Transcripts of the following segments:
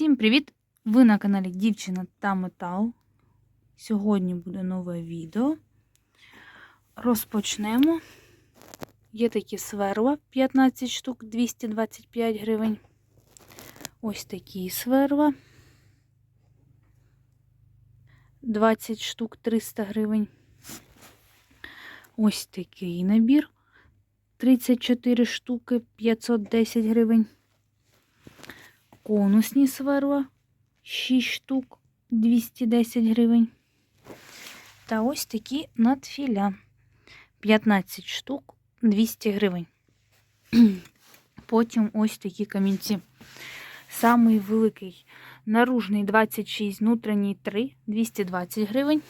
Всім привіт! Ви на каналі Дівчина та Метал. Сьогодні буде нове відео. Розпочнемо. Є такі сверла 15 штук 225 гривень. Ось такі сверла. 20 штук 300 гривень. Ось такий набір. 34 штуки 510 гривень. Конусні сверла 6 штук 210 гривень. Та ось такі надфіля 15 штук 200 гривень. Потім ось такі камінці. Самий великий наружний 26, внутрішній 3 220 гривень.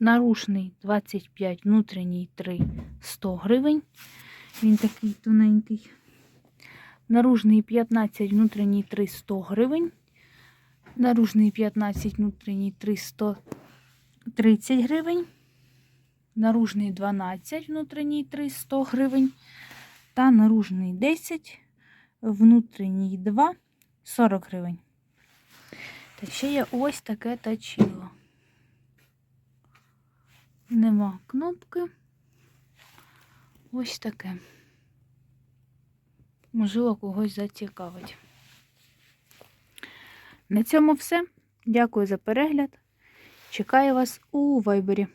Наружний 25, внутрішній 3 100 гривень. Він такий тоненький. Наружний 15, внутрішній 3 100 гривень. Наружний 15, внутрішній 3 130 гривень. Наружний 12, внутрішній 3 100 гривень. Та наружний 10, внутрішній 2 40 гривень. Та ще є ось таке тачило. Нема кнопки. Ось таке. Можливо, когось зацікавить. На цьому все. Дякую за перегляд. Чекаю вас у вайбері.